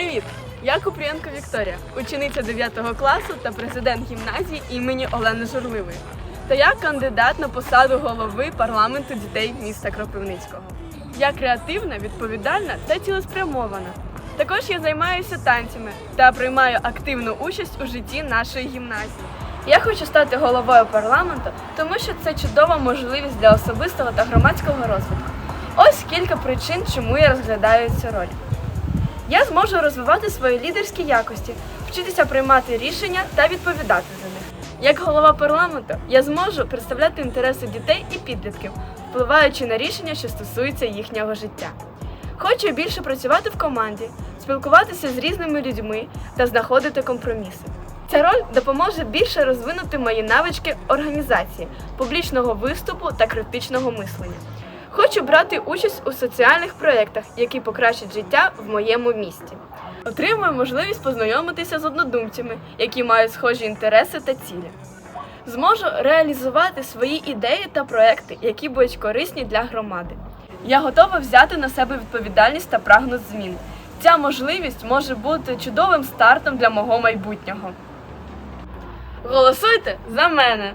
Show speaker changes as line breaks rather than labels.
Привіт! Я Купрієнко Вікторія, учениця 9 класу та президент гімназії імені Олени Журливої. Та я кандидат на посаду голови парламенту дітей міста Кропивницького. Я креативна, відповідальна та цілеспрямована. Також я займаюся танцями та приймаю активну участь у житті нашої гімназії. Я хочу стати головою парламенту, тому що це чудова можливість для особистого та громадського розвитку. Ось кілька причин, чому я розглядаю цю роль. Я зможу розвивати свої лідерські якості, вчитися приймати рішення та відповідати за них. Як голова парламенту, я зможу представляти інтереси дітей і підлітків, впливаючи на рішення, що стосуються їхнього життя. Хочу більше працювати в команді, спілкуватися з різними людьми та знаходити компроміси. Ця роль допоможе більше розвинути мої навички організації, публічного виступу та критичного мислення. Хочу брати участь у соціальних проєктах, які покращать життя в моєму місті. Отримую можливість познайомитися з однодумцями, які мають схожі інтереси та цілі. Зможу реалізувати свої ідеї та проекти, які будуть корисні для громади. Я готова взяти на себе відповідальність та прагну змін. Ця можливість може бути чудовим стартом для мого майбутнього. Голосуйте за мене!